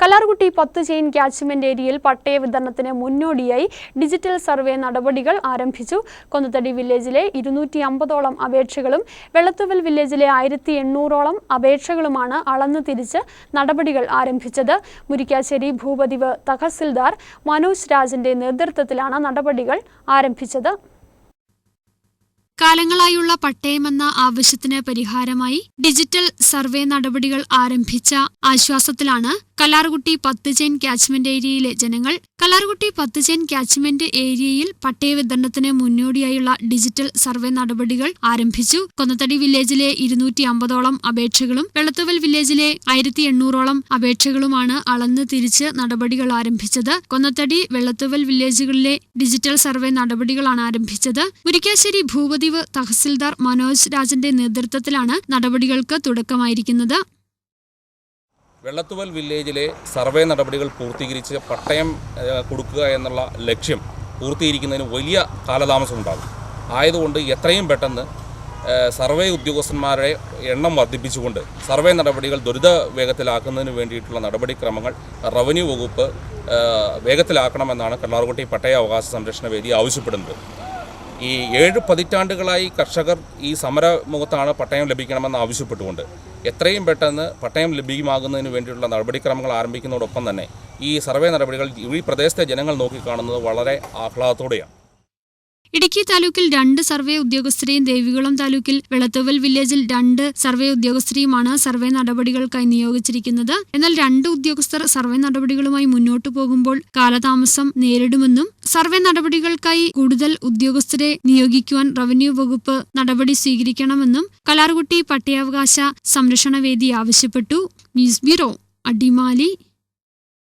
കല്ലാർകുട്ടി പത്ത് chain catchment ഏരിയയിൽ പട്ടയ വിതരണത്തിന് മുന്നോടിയായി ഡിജിറ്റൽ സർവേ നടപടികൾ ആരംഭിച്ചു. കൊന്നത്തടി വില്ലേജിലെ ഇരുന്നൂറ്റി അമ്പതോളം അപേക്ഷകളും വെള്ളത്തുവൽ വില്ലേജിലെ ആയിരത്തി എണ്ണൂറോളം അപേക്ഷകളുമാണ് അളന്നു തിരിച്ച് നടപടികൾ ആരംഭിച്ചത്. മുരിക്കാശ്ശേരി ഭൂപതിവ് തഹസിൽദാർ മനോജ് രാജിന്റെ നേതൃത്വത്തിലാണ് നടപടികൾ ആരംഭിച്ചത്. കാലങ്ങളായുള്ള പട്ടയമെന്ന ആവശ്യത്തിന് പരിഹാരമായി ഡിജിറ്റൽ സർവേ നടപടികൾ ആരംഭിച്ച ആശ്വാസത്തിലാണ് കലാർകുട്ടി പത്ത് ചെയിൻ ക്യാച്ച്മെന്റ് ഏരിയയിലെ ജനങ്ങൾ കലാർകുട്ടി പത്ത് ചെയിൻ ക്യാച്ച്മെന്റ് ഏരിയയിൽ പട്ടയ വിതരണത്തിന് മുന്നോടിയായുള്ള ഡിജിറ്റൽ സർവേ നടപടികൾ ആരംഭിച്ചു. കൊന്നത്തടി വില്ലേജിലെ ഇരുന്നൂറ്റി അമ്പതോളം അപേക്ഷകളും വെള്ളത്തുവൽ വില്ലേജിലെ ആയിരത്തി എണ്ണൂറോളം അപേക്ഷകളുമാണ് അളന്ന് തിരിച്ച് നടപടികൾ ആരംഭിച്ചത്. കൊന്നത്തടി വെള്ളത്തുവൽ വില്ലേജുകളിലെ ഡിജിറ്റൽ സർവേ നടപടികളാണ് ആരംഭിച്ചത്. മുരിക്കാശ്ശേരി ഭൂപതിവ് തഹസിൽദാർ മനോജ് രാജന്റെ നേതൃത്വത്തിലാണ് നടപടികൾക്ക് തുടക്കമായിരിക്കുന്നത്. വെള്ളത്തുവൽ വില്ലേജിലെ സർവേ നടപടികൾ പൂർത്തീകരിച്ച് പട്ടയം കൊടുക്കുക എന്നുള്ള ലക്ഷ്യം പൂർത്തീകരിക്കുന്നതിന് വലിയ കാലതാമസമുണ്ടാകും ആയതുകൊണ്ട് എത്രയും പെട്ടെന്ന് സർവേ ഉദ്യോഗസ്ഥന്മാരുടെ എണ്ണം വർദ്ധിപ്പിച്ചുകൊണ്ട് സർവേ നടപടികൾ ദുരിത വേഗത്തിലാക്കുന്നതിന് വേണ്ടിയിട്ടുള്ള നടപടിക്രമങ്ങൾ റവന്യൂ വകുപ്പ് വേഗത്തിലാക്കണമെന്നാണ് കല്ലാർകുട്ടി പട്ടയ അവകാശ സംരക്ഷണ വേദി ആവശ്യപ്പെടുന്നത്. ഈ ഏഴ് പതിറ്റാണ്ടുകളായി കർഷകർ ഈ സമരമുഖത്താണ് പട്ടയം ലഭിക്കണമെന്ന് ആവശ്യപ്പെട്ടുകൊണ്ട് എത്രയും പെട്ടെന്ന് പട്ടയം ലഭ്യമാകുന്നതിന് വേണ്ടിയുള്ള നടപടിക്രമങ്ങൾ ആരംഭിക്കുന്നതോടൊപ്പം തന്നെ ഈ സർവേ നടപടികൾ ഈ പ്രദേശത്തെ ജനങ്ങൾ നോക്കിക്കാണുന്നത് വളരെ ആഹ്ലാദത്തോടെയാണ്. ഇടുക്കി താലൂക്കിൽ രണ്ട് സർവേ ഉദ്യോഗസ്ഥരെയും ദേവികുളം താലൂക്കിൽ വെളത്തുവൽ വില്ലേജിൽ രണ്ട് സർവേ ഉദ്യോഗസ്ഥരെയുമാണ് സർവേ നടപടികൾക്കായി നിയോഗിച്ചിരിക്കുന്നത്. എന്നാൽ രണ്ട് ഉദ്യോഗസ്ഥർ സർവേ നടപടികളുമായി മുന്നോട്ടു പോകുമ്പോൾ കാലതാമസം നേരിടുമെന്നും സർവേ നടപടികൾക്കായി കൂടുതൽ ഉദ്യോഗസ്ഥരെ നിയോഗിക്കുവാൻ റവന്യൂ വകുപ്പ് നടപടി സ്വീകരിക്കണമെന്നും കലാർകുട്ടി പട്ടയാവകാശ സംരക്ഷണ വേദി ആവശ്യപ്പെട്ടു. News bureau Adimali.